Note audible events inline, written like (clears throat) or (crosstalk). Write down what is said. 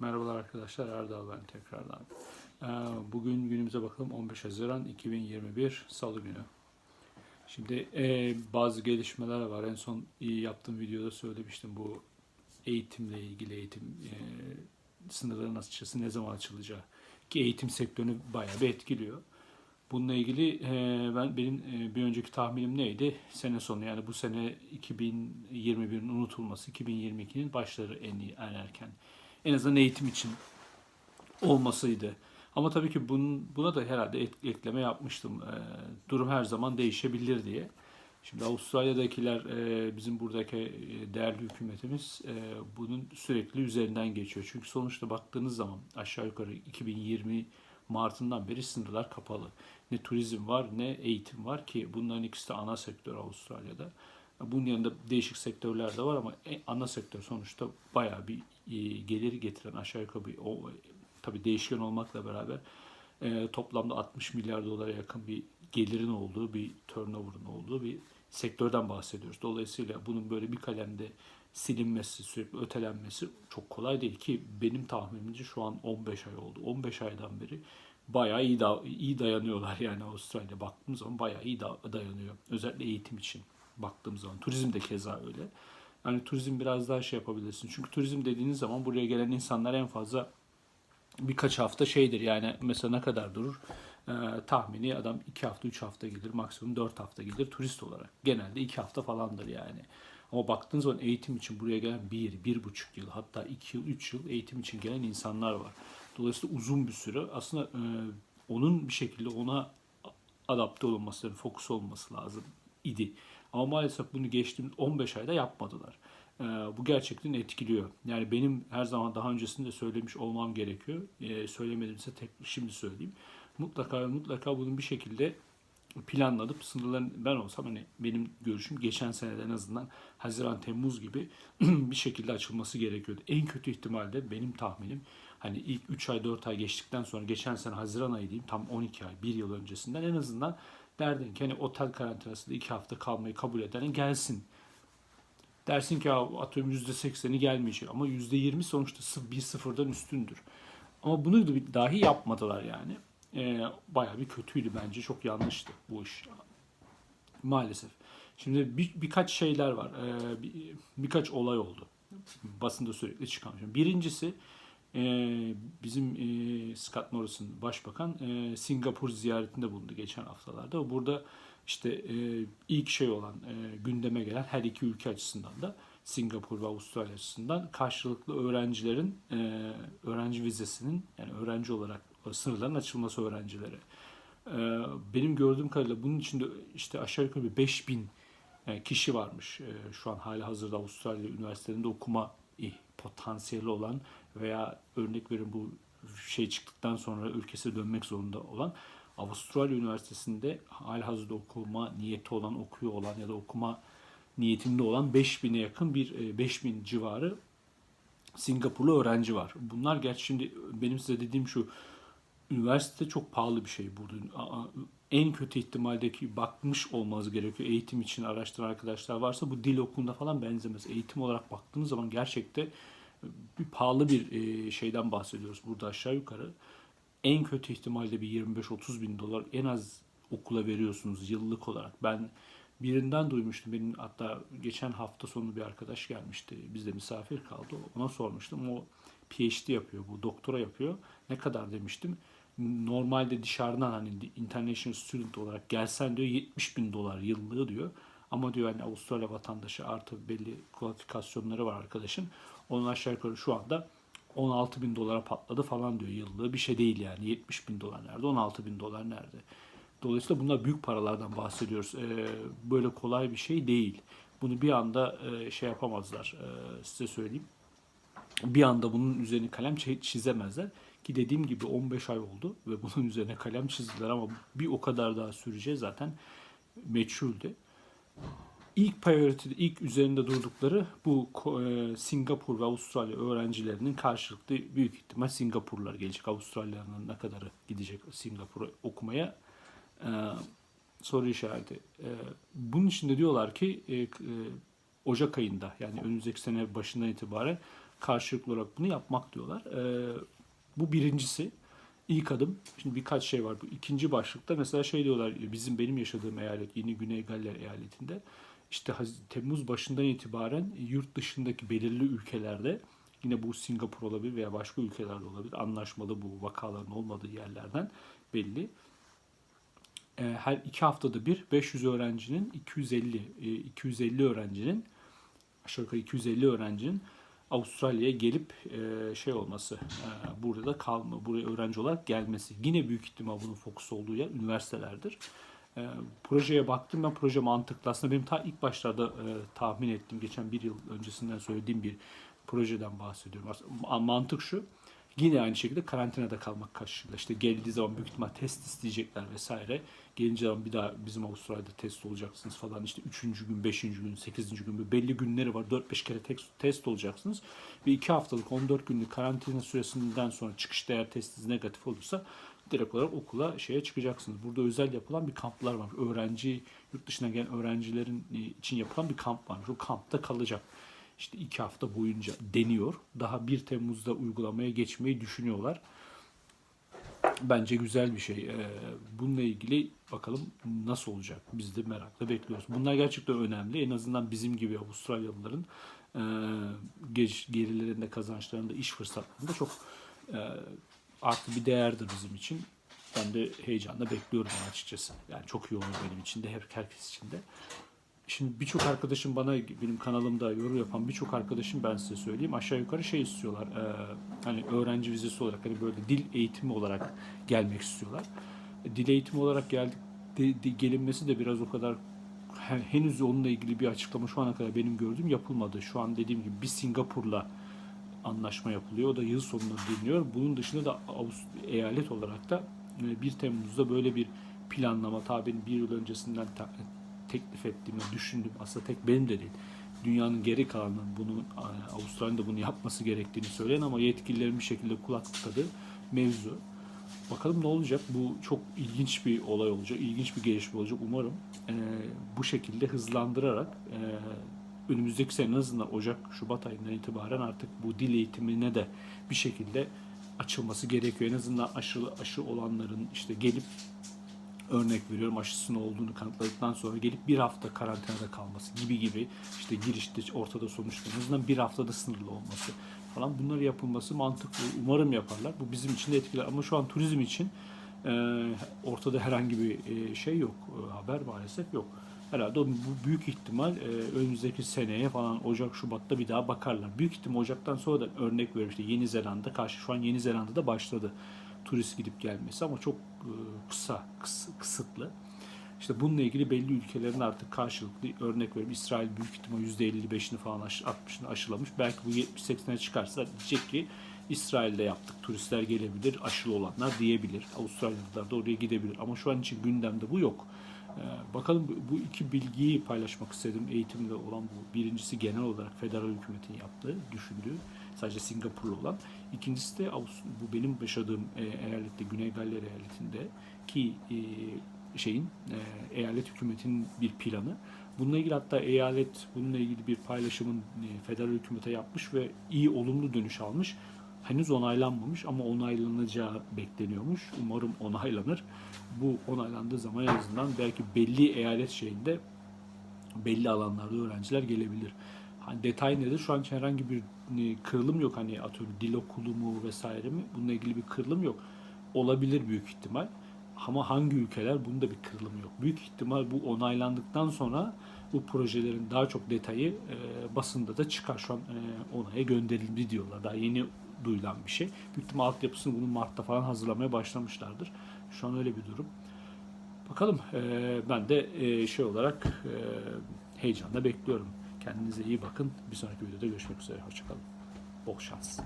Merhabalar arkadaşlar, Erdal ben tekrardan. Ee, Bugün günümüze bakalım 15 Haziran 2021 Salı günü. Şimdi e, bazı gelişmeler var. En son yaptığım videoda söylemiştim bu eğitimle ilgili eğitim e, sınırların açıkçası ne zaman açılacağı ki eğitim sektörünü bayağı bir etkiliyor. Bununla ilgili e, ben benim e, bir önceki tahminim neydi? Sene sonu yani bu sene 2021'in unutulması, 2022'nin başları en iyi, en erken. En azından eğitim için olmasıydı. Ama tabii ki bunun, buna da herhalde ekleme yapmıştım. E, durum her zaman değişebilir diye. Şimdi Avustralya'dakiler, e, bizim buradaki e, değerli hükümetimiz e, bunun sürekli üzerinden geçiyor. Çünkü sonuçta baktığınız zaman aşağı yukarı 2020 Mart'ından beri sınırlar kapalı. Ne turizm var ne eğitim var ki bunların ikisi de ana sektör Avustralya'da. Bunun yanında değişik sektörler de var ama ana sektör sonuçta bayağı bir e, gelir getiren aşağı yukarı bir o, tabii değişken olmakla beraber e, toplamda 60 milyar dolara yakın bir gelirin olduğu bir turnover'ın olduğu bir sektörden bahsediyoruz. Dolayısıyla bunun böyle bir kalemde silinmesi, sürekli ötelenmesi çok kolay değil ki benim tahminimce şu an 15 ay oldu. 15 aydan beri bayağı iyi, da, iyi dayanıyorlar yani Avustralya baktığımız zaman bayağı iyi da, dayanıyor. Özellikle eğitim için baktığımız zaman. Turizm de keza öyle. Yani turizm biraz daha şey yapabilirsin. Çünkü turizm dediğiniz zaman buraya gelen insanlar en fazla birkaç hafta şeydir yani mesela ne kadar durur? Ee, tahmini adam 2 hafta 3 hafta gelir maksimum 4 hafta gelir turist olarak. Genelde 2 hafta falandır yani. Ama baktığınız zaman eğitim için buraya gelen 1, bir, 1,5 yıl hatta 2 yıl 3 yıl eğitim için gelen insanlar var. Dolayısıyla uzun bir süre aslında e, onun bir şekilde ona adapte olunması, yani fokus olması lazım idi. Ama maalesef bunu geçtiğimiz 15 ayda yapmadılar. Ee, bu gerçekten etkiliyor. Yani benim her zaman daha öncesinde söylemiş olmam gerekiyor. Ee, söylemedimse tek şimdi söyleyeyim. Mutlaka mutlaka bunun bir şekilde planlanıp sınırların ben olsam hani benim görüşüm geçen senede en azından Haziran Temmuz gibi (clears throat) bir şekilde açılması gerekiyordu. En kötü ihtimalle benim tahminim hani ilk 3 ay 4 ay geçtikten sonra geçen sene Haziran ayı diyeyim tam 12 ay 1 yıl öncesinden en azından derdin ki hani otel karantinasında 2 hafta kalmayı kabul eden gelsin. Dersin ki atıyorum %80'i gelmeyecek ama %20 sonuçta bir sıfırdan üstündür. Ama bunu da dahi yapmadılar yani. Ee, bayağı bir kötüydü bence. Çok yanlıştı bu iş. Maalesef. Şimdi bir, birkaç şeyler var. Ee, bir, birkaç olay oldu. Basında sürekli çıkan. Şimdi Birincisi e, bizim e, Scott Morrison başbakan e, Singapur ziyaretinde bulundu geçen haftalarda. Burada işte e, ilk şey olan e, gündeme gelen her iki ülke açısından da Singapur ve Avustralya açısından karşılıklı öğrencilerin öğrenci vizesinin yani öğrenci olarak sınırların açılması öğrencilere. Benim gördüğüm kadarıyla bunun içinde işte aşağı yukarı bir 5000 e, kişi varmış. Şu an hali hazırda Avustralya üniversitelerinde okuma potansiyeli olan veya örnek verin bu şey çıktıktan sonra ülkesine dönmek zorunda olan Avustralya Üniversitesi'nde hali hazırda okuma niyeti olan, okuyor olan ya da okuma niyetinde olan 5000'e yakın bir e, 5000 civarı Singapurlu öğrenci var. Bunlar gerçi şimdi benim size dediğim şu üniversite çok pahalı bir şey burada. En kötü ihtimaldeki bakmış olmanız gerekiyor. Eğitim için araştıran arkadaşlar varsa bu dil okulunda falan benzemez. Eğitim olarak baktığınız zaman gerçekten bir pahalı bir e, şeyden bahsediyoruz burada aşağı yukarı. En kötü ihtimalle bir 25-30 bin dolar en az okula veriyorsunuz yıllık olarak. Ben birinden duymuştum. Benim hatta geçen hafta sonu bir arkadaş gelmişti. Bizde misafir kaldı. Ona sormuştum. O PhD yapıyor. Bu doktora yapıyor. Ne kadar demiştim. Normalde dışarıdan hani international student olarak gelsen diyor 70 bin dolar yıllığı diyor. Ama diyor hani Avustralya vatandaşı artı belli kualifikasyonları var arkadaşın. Onun aşağı yukarı şu anda 16 bin dolara patladı falan diyor yıllığı. Bir şey değil yani 70 bin dolar nerede 16 bin dolar nerede. Dolayısıyla bunlar büyük paralardan bahsediyoruz. Ee, böyle kolay bir şey değil. Bunu bir anda e, şey yapamazlar ee, size söyleyeyim. Bir anda bunun üzerine kalem çi- çizemezler. Ki dediğim gibi 15 ay oldu ve bunun üzerine kalem çizdiler ama bir o kadar daha süreceği zaten meçhuldü. İlk priority, ilk üzerinde durdukları bu e, Singapur ve Avustralya öğrencilerinin karşılıklı büyük ihtimal Singapurlular gelecek. Avustralya'nın ne kadarı gidecek Singapur'a okumaya e, soru işareti. E, bunun için de diyorlar ki e, e, Ocak ayında yani önümüzdeki sene başından itibaren karşılıklı olarak bunu yapmak diyorlar. E, bu birincisi. İlk adım. Şimdi birkaç şey var. Bu ikinci başlıkta mesela şey diyorlar bizim benim yaşadığım eyalet yeni Güney Galler eyaletinde işte Temmuz başından itibaren yurt dışındaki belirli ülkelerde yine bu Singapur olabilir veya başka ülkelerde olabilir anlaşmalı bu vakaların olmadığı yerlerden belli. E, her iki haftada bir 500 öğrencinin 250 e, 250 öğrencinin aşağı yukarı 250 öğrencinin Avustralya'ya gelip e, şey olması, e, burada da kalma, buraya öğrenci olarak gelmesi. Yine büyük ihtimal bunun fokusu olduğu yer üniversitelerdir. E, projeye baktım ben proje mantıklı. Aslında benim ta ilk başlarda e, tahmin ettiğim, geçen bir yıl öncesinden söylediğim bir projeden bahsediyorum. Aslında mantık şu, yine aynı şekilde karantinada kalmak karşılığında. İşte geldiği zaman büyük ihtimal test isteyecekler vesaire. Gelince zaman bir daha bizim Avustralya'da test olacaksınız falan. İşte 3. gün, 5. gün, 8. gün belli günleri var. 4-5 kere tek- test olacaksınız. Ve 2 haftalık 14 günlük karantina süresinden sonra çıkışta eğer testiniz negatif olursa direkt olarak okula şeye çıkacaksınız. Burada özel yapılan bir kamplar var. Öğrenci, yurt dışına gelen öğrencilerin e, için yapılan bir kamp var. O kampta kalacak. İşte iki hafta boyunca deniyor. Daha 1 Temmuz'da uygulamaya geçmeyi düşünüyorlar. Bence güzel bir şey. Ee, Bununla ilgili bakalım nasıl olacak. Biz de merakla bekliyoruz. Bunlar gerçekten önemli. En azından bizim gibi Avustralyalıların e, gelirlerinde, kazançlarında, iş fırsatlarında çok e, artı bir değerdir bizim için. Ben de heyecanla bekliyorum açıkçası. Yani çok iyi olur benim için de, her- herkes için de. Şimdi birçok arkadaşım bana benim kanalımda yorum yapan birçok arkadaşım ben size söyleyeyim aşağı yukarı şey istiyorlar. e, hani öğrenci vizesi olarak hani böyle dil eğitimi olarak gelmek istiyorlar. Dil eğitimi olarak geldik de, de- gelinmesi de biraz o kadar he- henüz onunla ilgili bir açıklama şu ana kadar benim gördüğüm yapılmadı. Şu an dediğim gibi bir Singapur'la anlaşma yapılıyor. O da yıl sonunda deniliyor. Bunun dışında da eyalet olarak da e, 1 Temmuz'da böyle bir planlama ta benim bir yıl öncesinden teklif ettiğimi düşündüm. Aslında tek benim de değil. Dünyanın geri kalanının bunu e, Avustralya'nın da bunu yapması gerektiğini söyleyen ama yetkililerin bir şekilde kulak tıkadığı mevzu. Bakalım ne olacak? Bu çok ilginç bir olay olacak. ilginç bir gelişme olacak. Umarım e, bu şekilde hızlandırarak e, önümüzdeki sene en azından Ocak, Şubat ayından itibaren artık bu dil eğitimine de bir şekilde açılması gerekiyor. En azından aşı, aşı olanların işte gelip örnek veriyorum aşısının olduğunu kanıtladıktan sonra gelip bir hafta karantinada kalması gibi gibi işte girişte ortada azından bir haftada sınırlı olması falan bunları yapılması mantıklı. Umarım yaparlar. Bu bizim için de etkiler ama şu an turizm için e, ortada herhangi bir e, şey yok. E, haber maalesef yok. Herhalde bu büyük ihtimal e, önümüzdeki seneye falan Ocak Şubat'ta bir daha bakarlar. Büyük ihtimal Ocak'tan sonra da örnek veriyorum işte Yeni Zelanda karşı şu an Yeni Zelanda'da başladı turist gidip gelmesi ama çok e, kısa, kıs- kısıtlı. İşte bununla ilgili belli ülkelerin artık karşılıklı örnek veriyorum İsrail büyük ihtimal %55'ini falan aş- 60'ını aşılamış. Belki bu 70-80'e çıkarsa diyecek ki İsrail'de yaptık turistler gelebilir aşılı olanlar diyebilir. Avustralyalılar da oraya gidebilir ama şu an için gündemde bu yok. Ee, Bakalım bu iki bilgiyi paylaşmak istedim. Eğitimde olan bu. Birincisi genel olarak federal hükümetin yaptığı, düşündüğü, sadece Singapurlu olan. İkincisi de bu benim yaşadığım e, eyalette, Güney Galler eyaletinde ki e, şeyin e, eyalet hükümetinin bir planı. Bununla ilgili hatta eyalet bununla ilgili bir paylaşımın federal hükümete yapmış ve iyi olumlu dönüş almış. Henüz onaylanmamış ama onaylanacağı bekleniyormuş. Umarım onaylanır. Bu onaylandığı zaman en azından belki belli eyalet şeyinde belli alanlarda öğrenciler gelebilir. Detay nedir? Şu an için herhangi bir e, kırılım yok. Hani atıyorum dil okulu mu vesaire mi? Bununla ilgili bir kırılım yok. Olabilir büyük ihtimal. Ama hangi ülkeler? Bunda bir kırılım yok. Büyük ihtimal bu onaylandıktan sonra bu projelerin daha çok detayı e, basında da çıkar. Şu an e, onaya gönderildi diyorlar. Daha yeni duyulan bir şey. Büyük ihtimal altyapısını bunu Mart'ta falan hazırlamaya başlamışlardır. Şu an öyle bir durum. Bakalım e, ben de e, şey olarak e, heyecanla bekliyorum. Kendinize iyi bakın. Bir sonraki videoda görüşmek üzere. Hoşçakalın. Bol şans.